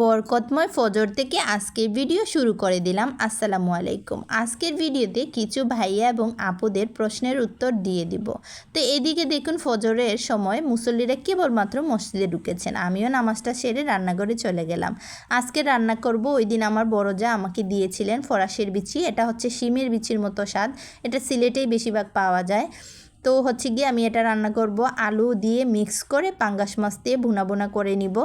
বরকতময় ফজর থেকে আজকের ভিডিও শুরু করে দিলাম। আসসালামু আলাইকুম। আজকের ভিডিওতে কিছু ভাইয়া এবং আপুদের প্রশ্নের উত্তর দিয়ে দিব। তো এদিকে দেখুন, ফজরের সময় মুসল্লিরা কেবলমাত্র মসজিদে ঢুকেছেন। আমিও নামাজটা সেরে রান্নাঘরে চলে গেলাম। আজকে রান্না করব, ওই দিন আমার বড় যা আমাকে দিয়েছিলেন, ফরাসির বিচি। এটা হচ্ছে শিমের বিচির মতো স্বাদ। এটা সিলেটেই বেশিরভাগ পাওয়া যায়। তো হচ্ছে গিয়ে আমি এটা রান্না করব। আলু দিয়ে মিক্স করে পাঙ্গাস মাছ দিয়ে ভুনা ভুনা করে নিব।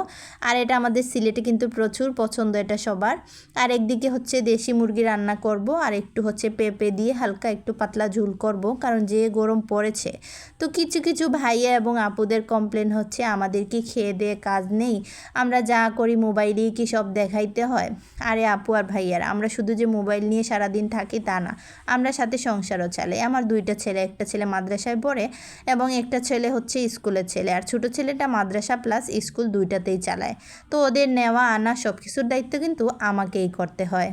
আর এটা আমাদের সিলেটে কিন্তু প্রচুর পছন্দ এটা সবার। আর একদিকে হচ্ছে দেশি মুরগি রান্না করব আর একটু হচ্ছে পেঁপে দিয়ে হালকা একটু পাতলা ঝুল করব, কারণ যে গরম পড়েছে। তো কিছু কিছু ভাইয়া এবং আপুদের কমপ্লেন হচ্ছে আমাদের কি খেয়ে দিয়ে কাজ নেই? আমরা যা করি মোবাইলেই কি সব দেখাইতে হয়? আরে আপু আর ভাইয়ার, আমরা শুধু যে মোবাইল নিয়ে সারাদিন থাকি তা না। আমরা সাথে সংসারও চালাই। আমার দুইটা ছেলে, একটা ছেলে মাদ্রাসায় পড়ে এবং একটা ছেলে হচ্ছে স্কুলের ছেলে আর ছোটো ছেলেটা মাদ্রাসা প্লাস স্কুল দুইটাতেই চালায়। তো ওদের নেওয়া আনা সব কিছুর দায়িত্ব কিন্তু আমাকেই করতে হয়।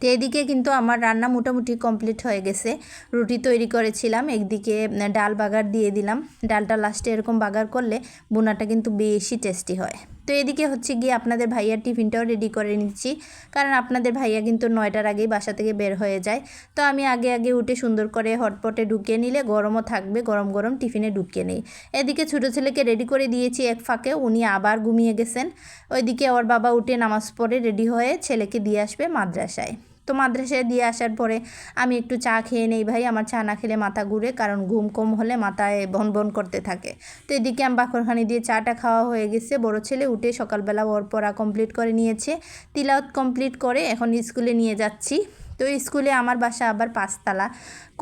তো এদিকে কিন্তু আমার রান্না মোটামুটি কমপ্লিট হয়ে গেছে। রুটি তৈরি করেছিলাম, একদিকে ডাল বাগার দিয়ে দিলাম। ডালটা লাস্টে এরকম বাগার করলে বোনাটা কিন্তু বেশি টেস্টি হয়। তো এদিকে হচ্ছে গিয়ে আপনাদের ভাইয়ার টিফিনটাও রেডি করে নিচ্ছি। কারণ আপনাদের ভাইয়া কিন্তু নয়টার আগেই বাসা থেকে বের হয়ে যায়। তো আমি আগে আগে উঠে সুন্দর করে হটপটে ঢুকিয়ে নিলে গরমও থাকবে, গরম গরম টিফিনে ঢুকিয়ে নেই। এদিকে ছোটো ছেলেকে রেডি করে দিয়েছি এক ফাঁকে, উনি আবার ঘুমিয়ে গেছেন। ওইদিকে ওর বাবা উঠে নামাজ পড়ে রেডি হয়ে ছেলেকে দিয়ে আসবে মাদ্রাসায়। তো মাদ্রাসায় দিয়ে আসার পরে আমি একটু চা খেয়ে নেই ভাই, আমার চা না খেলে মাথা ঘুরে, কারণ ঘুম কম হলে মাথায় বন বন করতে থাকে। তো এদিকে আমি বাকরখানি দিয়ে চাটা খাওয়া হয়ে গেছে। বড় ছেলে উঠে সকালবেলা ওর পড়া কমপ্লিট করে নিয়েছে। তিলাওত কমপ্লিট করে এখন স্কুলে নিয়ে যাচ্ছি। তো স্কুলে আমার বাসা আবার পাঁচতলা।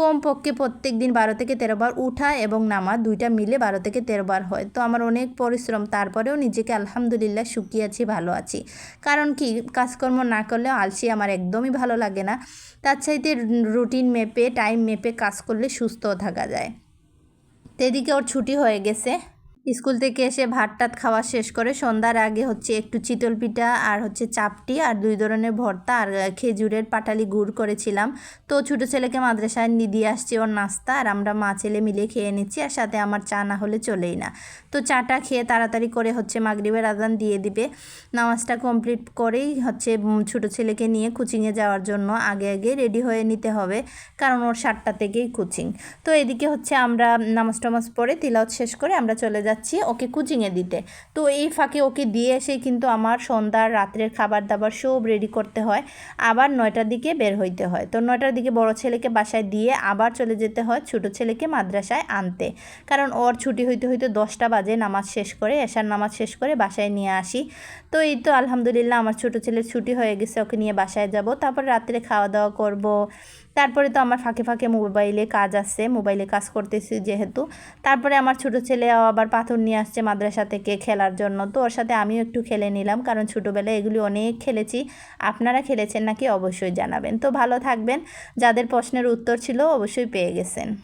কমপক্ষে প্রত্যেক দিন বারো থেকে তেরো বার উঠা এবং নামা দুইটা মিলে বারো থেকে তেরো বার হয়। তো আমার অনেক পরিশ্রম, তারপরেও নিজেকে আলহামদুলিল্লাহ সুখী আছি, ভালো আছি। কারণ কি, কাজকর্ম না করলে আলসি আমার একদমই ভালো লাগে না। তার চাইতে রুটিন মেপে, টাইম মেপে কাজ করলে সুস্থও থাকা যায়। তো এদিকে ওর ছুটি হয়ে গেছে। স্কুল থেকে এসে ভাত টাত খাওয়া শেষ করে সন্ধ্যার আগে হচ্ছে একটু চিতল পিঠা আর হচ্ছে চাপটি আর দুই ধরনের ভর্তা আর খেজুরের পাটালি গুড় করেছিলাম। তো ছোটো ছেলেকে মাদ্রাসায় দিয়ে আসছি ওর নাস্তা আর আমরা মা ছেলে মিলে খেয়ে নিচ্ছি আর সাথে আমার চা না হলে চলেই না। তো চাটা খেয়ে তাড়াতাড়ি করে হচ্ছে মাগরিবের আদান দিয়ে দিবে। নামাজটা কমপ্লিট করেই হচ্ছে ছোটো ছেলেকে নিয়ে কোচিংয়ে যাওয়ার জন্য আগে আগে রেডি হয়ে নিতে হবে। কারণ ওর সাতটা থেকেই কোচিং। তো এদিকে হচ্ছে আমরা নামাজ টামাজ পরে তিলাওত শেষ করে আমরা চলে যাচ্ছি যাচ্ছি ওকে কুচিংয়ে দিতে। তো এই ফাঁকে ওকে দিয়ে এসে কিন্তু আমার সন্ধ্যার রাত্রের খাবার দাবার সব রেডি করতে হয়। আবার নয়টার দিকে বের হইতে হয়। তো নয়টার দিকে বড় ছেলেকে বাসায় দিয়ে আবার চলে যেতে হয় ছোটো ছেলেকে মাদ্রাসায় আনতে। কারণ ওর ছুটি হইতে হইতে দশটা বাজে নামাজ শেষ করে এশার নামাজ শেষ করে বাসায় নিয়ে আসি। তো এই তো আলহামদুলিল্লাহ আমার ছোটো ছেলের ছুটি হয়ে গেছে, ওকে নিয়ে বাসায় যাব। তারপর রাত্রে খাওয়া দাওয়া করব। তারপরে তো আমার ফাঁকে ফাঁকে মোবাইলে কাজ আসছে মোবাইলে কাজ করতেছি যেহেতু। তারপরে আমার ছোট ছেলে আবার পাথর নিয়ে আসছে মাদ্রাসা থেকে খেলার জন্য। তো ওর সাথে আমিও একটু খেলে নিলাম, কারণ ছোটোবেলায় এগুলি অনেক খেলেছি। আপনারা খেলেছেন নাকি অবশ্যই জানাবেন। তো ভালো থাকবেন, যাদের প্রশ্নের উত্তর ছিল অবশ্যই পেয়ে গেছেন।